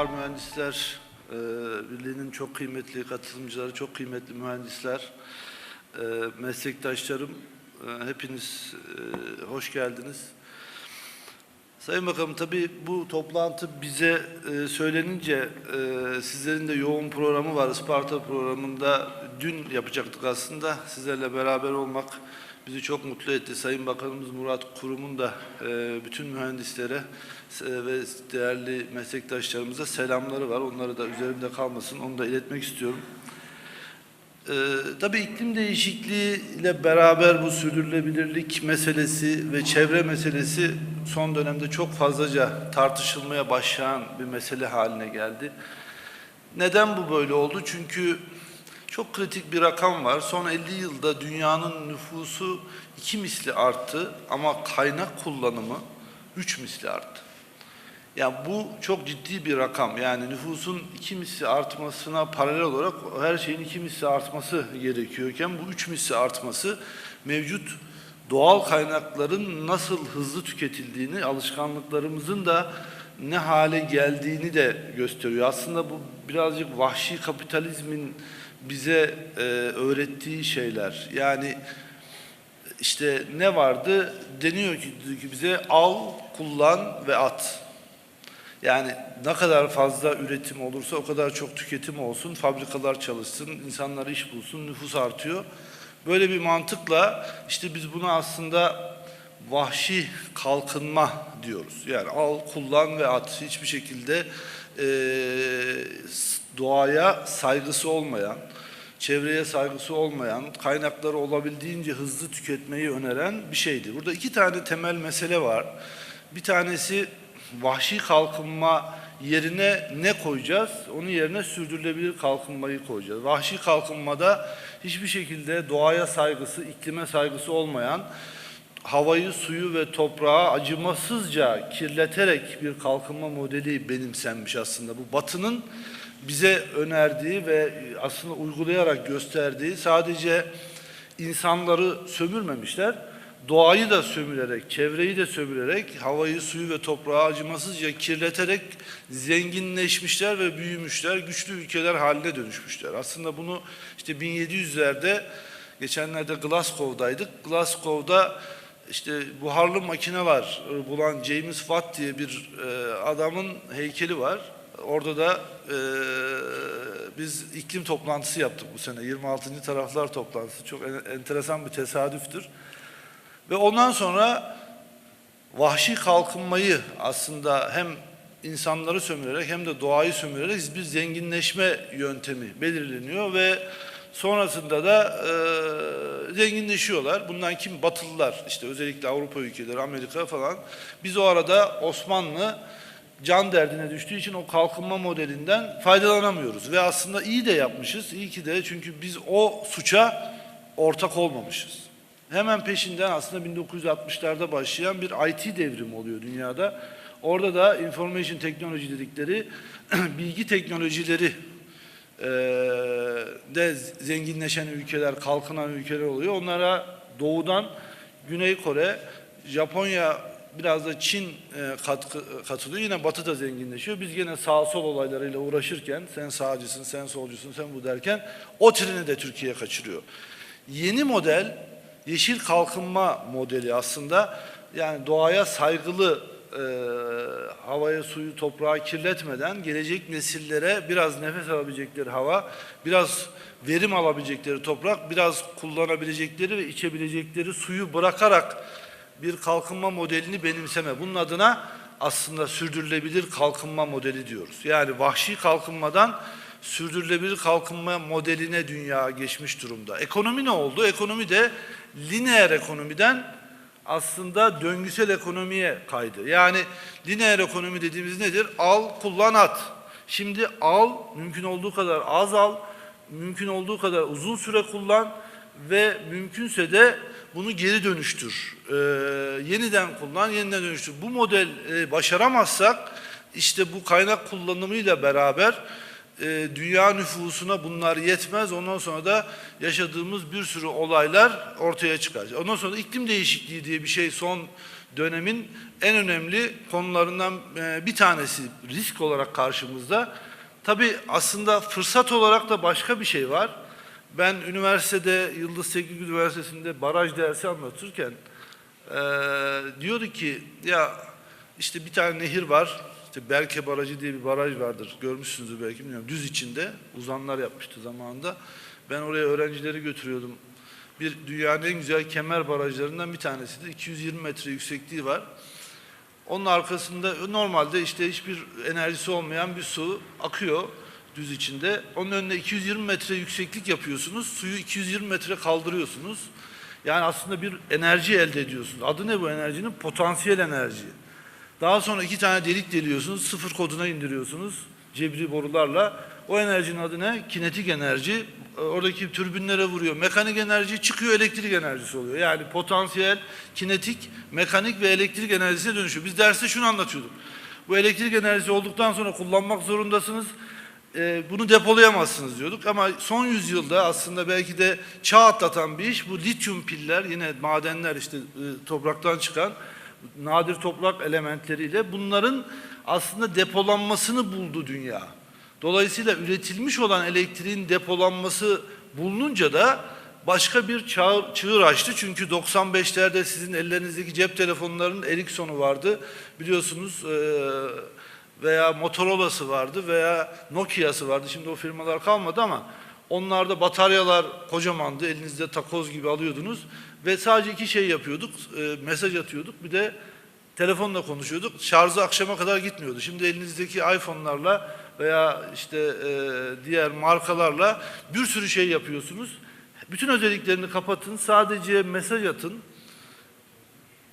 Mimar Mühendisler e, Birliği'nin çok kıymetli katılımcıları, çok kıymetli mühendisler, e, meslektaşlarım, e, hepiniz e, hoş geldiniz. Sayın Bakanım tabii bu toplantı bize e, söylenince e, sizlerin de yoğun programı var. Isparta programında dün yapacaktık aslında. Sizlerle beraber olmak bizi çok mutlu etti. Sayın Bakanımız Murat Kurum'un da e, bütün mühendislere e, ve değerli meslektaşlarımıza selamları var. Onları da üzerimde kalmasın. Onu da iletmek istiyorum. Ee, tabii iklim değişikliği ile beraber bu sürdürülebilirlik meselesi ve çevre meselesi son dönemde çok fazlaca tartışılmaya başlayan bir mesele haline geldi. Neden bu böyle oldu? Çünkü çok kritik bir rakam var. Son 50 yılda dünyanın nüfusu iki misli arttı ama kaynak kullanımı üç misli arttı. Yani bu çok ciddi bir rakam. Yani nüfusun iki misli artmasına paralel olarak her şeyin iki misli artması gerekiyorken bu üç misli artması mevcut doğal kaynakların nasıl hızlı tüketildiğini, alışkanlıklarımızın da ne hale geldiğini de gösteriyor. Aslında bu birazcık vahşi kapitalizmin bize e, öğrettiği şeyler. Yani işte ne vardı? Deniyor ki, ki bize al, kullan ve at. Yani ne kadar fazla üretim olursa o kadar çok tüketim olsun, fabrikalar çalışsın, insanlar iş bulsun, nüfus artıyor. Böyle bir mantıkla işte biz buna aslında vahşi kalkınma diyoruz. Yani al, kullan ve at. Hiçbir şekilde eee, doğaya saygısı olmayan, çevreye saygısı olmayan, kaynakları olabildiğince hızlı tüketmeyi öneren bir şeydi. Burada iki tane temel mesele var. Bir tanesi vahşi kalkınma yerine ne koyacağız? Onun yerine sürdürülebilir kalkınmayı koyacağız. Vahşi kalkınmada hiçbir şekilde doğaya saygısı, iklime saygısı olmayan, havayı, suyu ve toprağı acımasızca kirleterek bir kalkınma modeli benimsenmiş aslında. Bu batının bize önerdiği ve aslında uygulayarak gösterdiği sadece insanları sömürmemişler, doğayı da sömürerek, çevreyi de sömürerek, havayı, suyu ve toprağı acımasızca kirleterek zenginleşmişler ve büyümüşler, güçlü ülkeler haline dönüşmüşler. Aslında bunu işte 1700'lerde, geçenlerde Glasgow'daydık. Glasgow'da işte buharlı makineler bulan James Watt diye bir e, adamın heykeli var. Orada da e, biz iklim toplantısı yaptık bu sene. 26. taraflar toplantısı. Çok en- enteresan bir tesadüftür. Ve ondan sonra vahşi kalkınmayı aslında hem insanları sömürerek hem de doğayı sömürerek bir zenginleşme yöntemi belirleniyor ve sonrasında da e, zenginleşiyorlar. Bundan kim? Batılılar işte özellikle Avrupa ülkeleri, Amerika falan. Biz o arada Osmanlı can derdine düştüğü için o kalkınma modelinden faydalanamıyoruz. Ve aslında iyi de yapmışız. İyi ki de çünkü biz o suça ortak olmamışız. Hemen peşinden aslında 1960'larda başlayan bir IT devrimi oluyor dünyada. Orada da information technology dedikleri bilgi teknolojileri de zenginleşen ülkeler, kalkınan ülkeler oluyor. Onlara doğudan Güney Kore, Japonya biraz da Çin e, katkı, katılıyor. Yine Batı da zenginleşiyor. Biz gene sağ sol olaylarıyla uğraşırken sen sağcısın, sen solcusun, sen bu derken o treni de Türkiye kaçırıyor. Yeni model yeşil kalkınma modeli aslında yani doğaya saygılı e, havaya, suyu, toprağı kirletmeden gelecek nesillere biraz nefes alabilecekleri hava, biraz verim alabilecekleri toprak, biraz kullanabilecekleri ve içebilecekleri suyu bırakarak bir kalkınma modelini benimseme. Bunun adına aslında sürdürülebilir kalkınma modeli diyoruz. Yani vahşi kalkınmadan sürdürülebilir kalkınma modeline dünya geçmiş durumda. Ekonomi ne oldu? Ekonomi de lineer ekonomiden aslında döngüsel ekonomiye kaydı. Yani lineer ekonomi dediğimiz nedir? Al, kullan, at. Şimdi al, mümkün olduğu kadar az al, mümkün olduğu kadar uzun süre kullan ve mümkünse de bunu geri dönüştür. Ee, yeniden kullan, yeniden dönüştür. Bu model e, başaramazsak işte bu kaynak kullanımıyla beraber e, dünya nüfusuna bunlar yetmez. Ondan sonra da yaşadığımız bir sürü olaylar ortaya çıkar. Ondan sonra iklim değişikliği diye bir şey son dönemin en önemli konularından e, bir tanesi risk olarak karşımızda. Tabii aslında fırsat olarak da başka bir şey var. Ben üniversitede, Yıldız Teknik Üniversitesi'nde baraj dersi anlatırken e, diyordu ki ya işte bir tane nehir var. İşte Berke Barajı diye bir baraj vardır. Görmüşsünüzdür belki bilmiyorum. Düz içinde uzanlar yapmıştı zamanında. Ben oraya öğrencileri götürüyordum. Bir dünyanın en güzel kemer barajlarından bir tanesidir. 220 metre yüksekliği var. Onun arkasında normalde işte hiçbir enerjisi olmayan bir su akıyor düz içinde. Onun önüne 220 metre yükseklik yapıyorsunuz. Suyu 220 metre kaldırıyorsunuz. Yani aslında bir enerji elde ediyorsunuz. Adı ne bu enerjinin? Potansiyel enerji. Daha sonra iki tane delik deliyorsunuz. Sıfır koduna indiriyorsunuz. Cebri borularla. O enerjinin adı ne? Kinetik enerji. E, Oradaki türbinlere vuruyor. Mekanik enerji çıkıyor elektrik enerjisi oluyor. Yani potansiyel, kinetik, mekanik ve elektrik enerjisine dönüşüyor. Biz derste şunu anlatıyorduk. Bu elektrik enerjisi olduktan sonra kullanmak zorundasınız. E, bunu depolayamazsınız diyorduk ama son yüzyılda aslında belki de çağ atlatan bir iş bu lityum piller yine madenler işte e, topraktan çıkan nadir toprak elementleriyle bunların aslında depolanmasını buldu dünya. Dolayısıyla üretilmiş olan elektriğin depolanması bulununca da başka bir çağ, çığır açtı. Çünkü 95'lerde sizin ellerinizdeki cep telefonlarının Ericsson'u vardı. Biliyorsunuz eee, veya Motorola'sı vardı veya Nokia'sı vardı. Şimdi o firmalar kalmadı ama onlarda bataryalar kocamandı. Elinizde takoz gibi alıyordunuz ve sadece iki şey yapıyorduk. Eee, mesaj atıyorduk. Bir de telefonla konuşuyorduk. Şarjı akşama kadar gitmiyordu. Şimdi elinizdeki iPhone'larla veya işte e, diğer markalarla bir sürü şey yapıyorsunuz. Bütün özelliklerini kapatın, sadece mesaj atın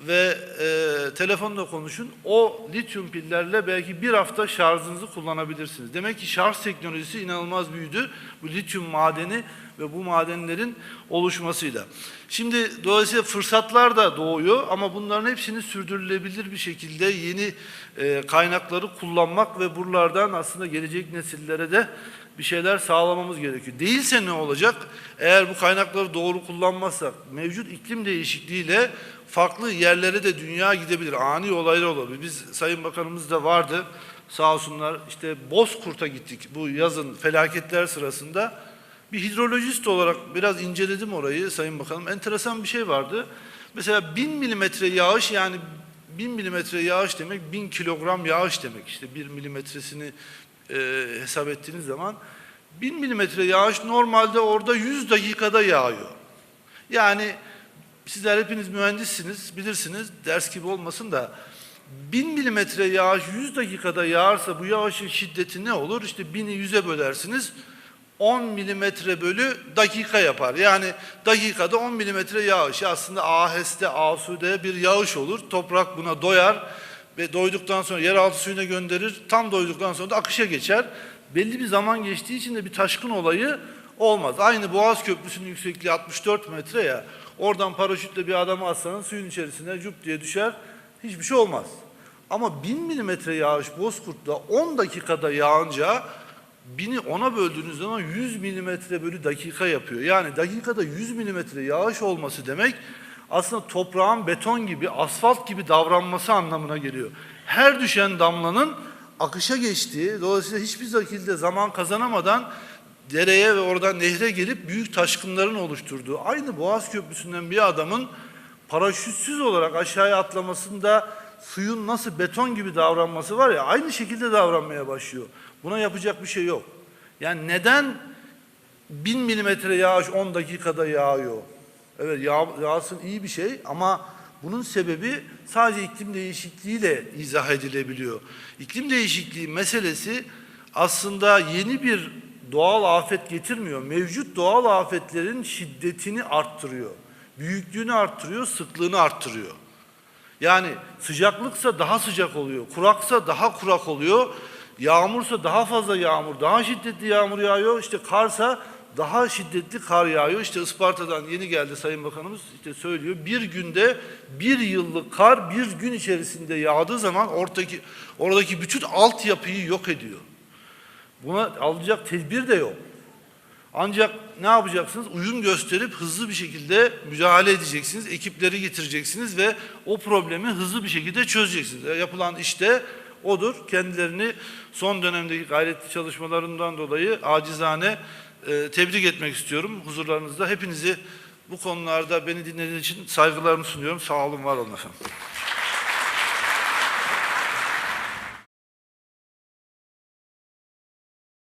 ve e, telefonla konuşun. O lityum pillerle belki bir hafta şarjınızı kullanabilirsiniz. Demek ki şarj teknolojisi inanılmaz büyüdü. Bu lityum madeni ve bu madenlerin oluşmasıyla. Şimdi dolayısıyla fırsatlar da doğuyor ama bunların hepsini sürdürülebilir bir şekilde yeni e, kaynakları kullanmak ve buralardan aslında gelecek nesillere de bir şeyler sağlamamız gerekiyor. Değilse ne olacak? Eğer bu kaynakları doğru kullanmazsak mevcut iklim değişikliğiyle farklı yerlere de dünya gidebilir. Ani olaylar olabilir. Biz Sayın Bakanımız da vardı. Sağ olsunlar işte Bozkurt'a gittik bu yazın felaketler sırasında. Bir hidrolojist olarak biraz inceledim orayı Sayın Bakanım. Enteresan bir şey vardı. Mesela bin milimetre yağış yani bin milimetre yağış demek bin kilogram yağış demek. İşte bir milimetresini e, hesap ettiğiniz zaman bin milimetre yağış normalde orada 100 dakikada yağıyor. Yani sizler hepiniz mühendissiniz, bilirsiniz, ders gibi olmasın da bin milimetre yağış 100 dakikada yağarsa bu yağışın şiddeti ne olur? İşte bini yüze bölersiniz, 10 milimetre bölü dakika yapar. Yani dakikada 10 milimetre yağış. Aslında aheste, asude bir yağış olur. Toprak buna doyar ve doyduktan sonra yeraltı suyuna gönderir. Tam doyduktan sonra da akışa geçer. Belli bir zaman geçtiği için de bir taşkın olayı olmaz. Aynı Boğaz Köprüsü'nün yüksekliği 64 metre ya. Oradan paraşütle bir adamı atsanız suyun içerisine cüp diye düşer. Hiçbir şey olmaz. Ama 1000 milimetre yağış Bozkurt'ta 10 dakikada yağınca bini ona böldüğünüz zaman 100 milimetre bölü dakika yapıyor. Yani dakikada 100 milimetre yağış olması demek aslında toprağın beton gibi, asfalt gibi davranması anlamına geliyor. Her düşen damlanın akışa geçtiği, dolayısıyla hiçbir şekilde zaman kazanamadan dereye ve oradan nehre gelip büyük taşkınların oluşturduğu, aynı Boğaz Köprüsü'nden bir adamın paraşütsüz olarak aşağıya atlamasında suyun nasıl beton gibi davranması var ya, aynı şekilde davranmaya başlıyor. Buna yapacak bir şey yok. Yani neden bin milimetre yağış 10 dakikada yağıyor? Evet yağ, yağsın iyi bir şey ama bunun sebebi sadece iklim değişikliğiyle izah edilebiliyor. İklim değişikliği meselesi aslında yeni bir doğal afet getirmiyor. Mevcut doğal afetlerin şiddetini arttırıyor. Büyüklüğünü arttırıyor, sıklığını arttırıyor. Yani sıcaklıksa daha sıcak oluyor, kuraksa daha kurak oluyor, yağmursa daha fazla yağmur, daha şiddetli yağmur yağıyor, işte karsa daha şiddetli kar yağıyor. İşte Isparta'dan yeni geldi Sayın Bakanımız işte söylüyor. Bir günde bir yıllık kar bir gün içerisinde yağdığı zaman oradaki oradaki bütün altyapıyı yok ediyor. Buna alacak tedbir de yok. Ancak ne yapacaksınız? Uyum gösterip hızlı bir şekilde müdahale edeceksiniz. Ekipleri getireceksiniz ve o problemi hızlı bir şekilde çözeceksiniz. E, Yapılan işte odur. Kendilerini son dönemdeki gayretli çalışmalarından dolayı acizane e, tebrik etmek istiyorum huzurlarınızda. Hepinizi bu konularda beni dinlediğiniz için saygılarımı sunuyorum. Sağ olun, var olun efendim.